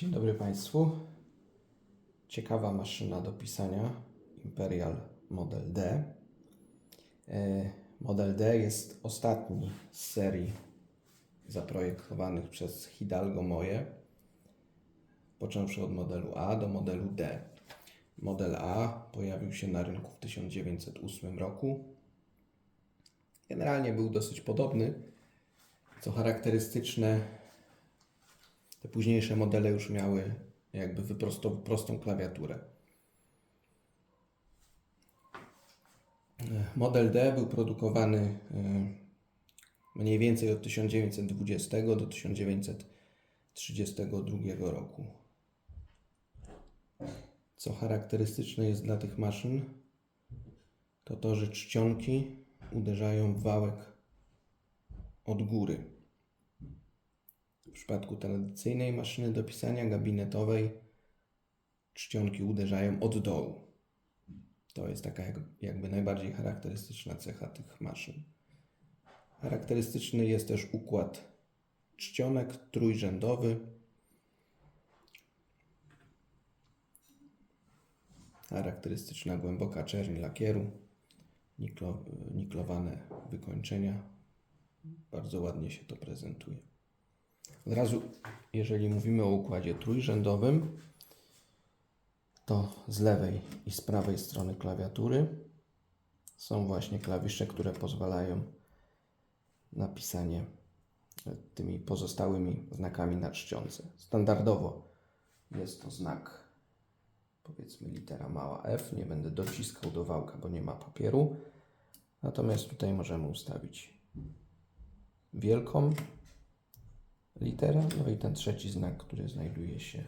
Dzień dobry Państwu. Ciekawa maszyna do pisania Imperial Model D. E, Model D jest ostatni z serii zaprojektowanych przez Hidalgo Moje, począwszy od modelu A do modelu D. Model A pojawił się na rynku w 1908 roku. Generalnie był dosyć podobny, co charakterystyczne, te późniejsze modele już miały jakby wyprosto, prostą klawiaturę. Model D był produkowany e, mniej więcej od 1920 do 1932 roku. Co charakterystyczne jest dla tych maszyn, to to, że czcionki uderzają w wałek od góry. W przypadku tradycyjnej maszyny do pisania gabinetowej czcionki uderzają od dołu. To jest taka jak, jakby najbardziej charakterystyczna cecha tych maszyn. Charakterystyczny jest też układ czcionek trójrzędowy. Charakterystyczna głęboka czerń lakieru, niklo, niklowane wykończenia. Bardzo ładnie się to prezentuje. Od razu, jeżeli mówimy o układzie trójrzędowym, to z lewej i z prawej strony klawiatury są właśnie klawisze, które pozwalają na pisanie tymi pozostałymi znakami na czcionce. Standardowo jest to znak, powiedzmy litera mała F. Nie będę dociskał do wałka, bo nie ma papieru. Natomiast tutaj możemy ustawić wielką literę, no i ten trzeci znak, który znajduje się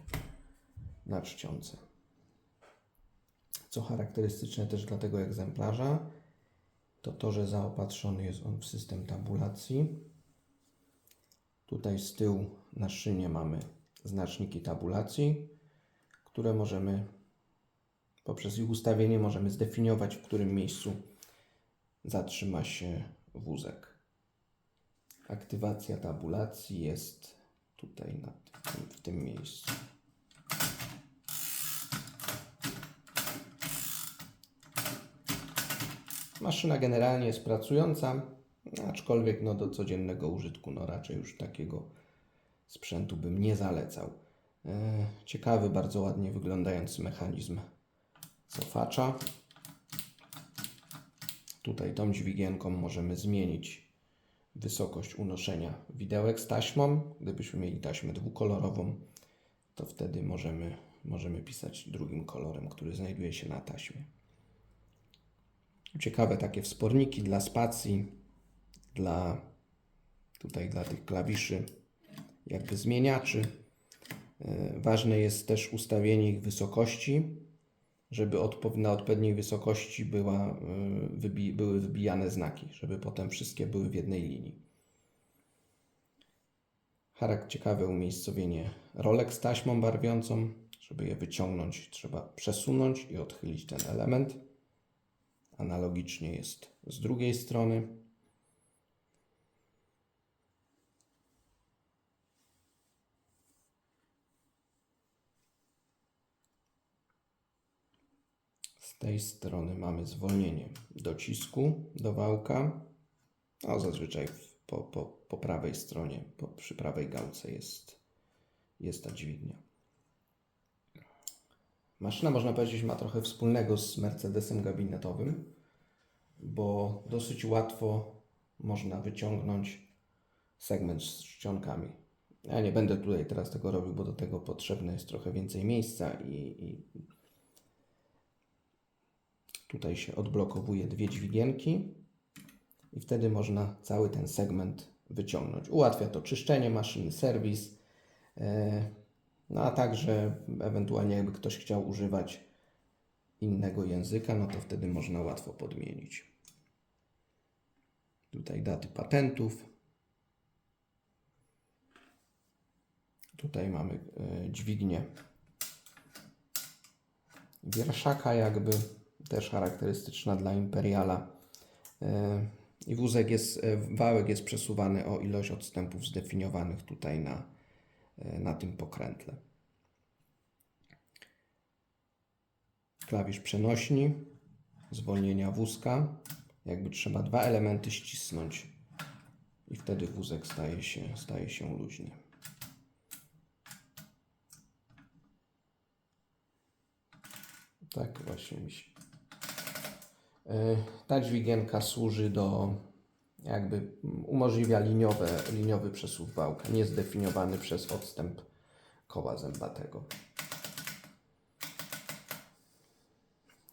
na czcionce. Co charakterystyczne też dla tego egzemplarza, to to, że zaopatrzony jest on w system tabulacji. Tutaj z tyłu na szynie mamy znaczniki tabulacji, które możemy poprzez ich ustawienie możemy zdefiniować, w którym miejscu zatrzyma się wózek. Aktywacja tabulacji jest tutaj na tym, w tym miejscu. Maszyna generalnie jest pracująca, aczkolwiek no, do codziennego użytku no, raczej już takiego sprzętu bym nie zalecał. E, Ciekawy, bardzo ładnie wyglądający mechanizm cofacza. Tutaj tą dźwigienką możemy zmienić wysokość unoszenia widełek z taśmą. Gdybyśmy mieli taśmę dwukolorową, to wtedy możemy, możemy pisać drugim kolorem, który znajduje się na taśmie. Ciekawe takie wsporniki dla spacji, dla tutaj dla tych klawiszy, jakby zmieniaczy. E, Ważne jest też ustawienie ich wysokości, żeby odpo- na odpowiedniej wysokości była, e, wybi- były wybijane znaki, żeby potem wszystkie były w jednej linii. Charak ciekawe umiejscowienie rolek z taśmą barwiącą. Żeby je wyciągnąć, trzeba przesunąć i odchylić ten element. Analogicznie jest z drugiej strony. Tej strony mamy zwolnienie docisku do wałka. A zazwyczaj po, po, po prawej stronie, po, przy prawej gałce jest, jest ta dźwignia. Maszyna, można powiedzieć, ma trochę wspólnego z Mercedesem gabinetowym, bo dosyć łatwo można wyciągnąć segment z czcionkami. Ja nie będę tutaj teraz tego robił, bo do tego potrzebne jest trochę więcej miejsca i, i tutaj się odblokowuje dwie dźwigienki i wtedy można cały ten segment wyciągnąć. Ułatwia to czyszczenie maszyny, serwis, e, no a także ewentualnie jakby ktoś chciał używać innego języka, no to wtedy można łatwo podmienić. Tutaj daty patentów. Tutaj mamy e, dźwignię wierszaka jakby, też charakterystyczna dla Imperiala. E, I wózek jest, e, wałek jest przesuwany o ilość odstępów zdefiniowanych tutaj na, e, na tym pokrętle. Klawisz przenośni, zwolnienia wózka. Jakby trzeba dwa elementy ścisnąć i wtedy wózek staje się, staje się luźny. Tak właśnie mi się E, Ta dźwigienka służy do jakby umożliwia liniowe, liniowy przesuw wałka, niezdefiniowany przez odstęp koła zębatego.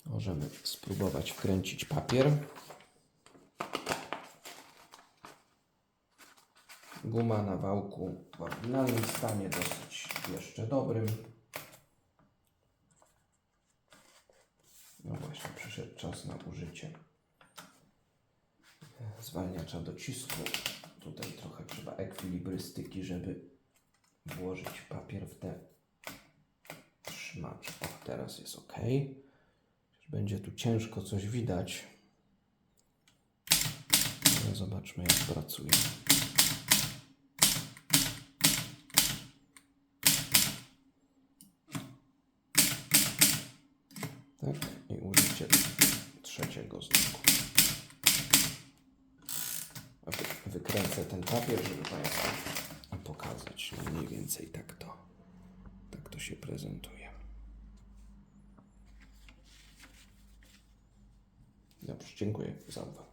Możemy spróbować wkręcić papier. Guma na wałku w oryginalnym stanie, dosyć jeszcze dobrym. No właśnie, przyszedł czas na użycie zwalniacza docisku. Tutaj trochę trzeba ekwilibrystyki, żeby włożyć papier w te trzymacze. O, teraz jest ok. Będzie tu ciężko coś widać. Ale zobaczmy jak pracuje. Tak, i użycie trzeciego znaku. Wykręcę ten papier, żeby Państwu pokazać. Mniej więcej tak to, tak to się prezentuje. Dobrze, dziękuję za uwagę.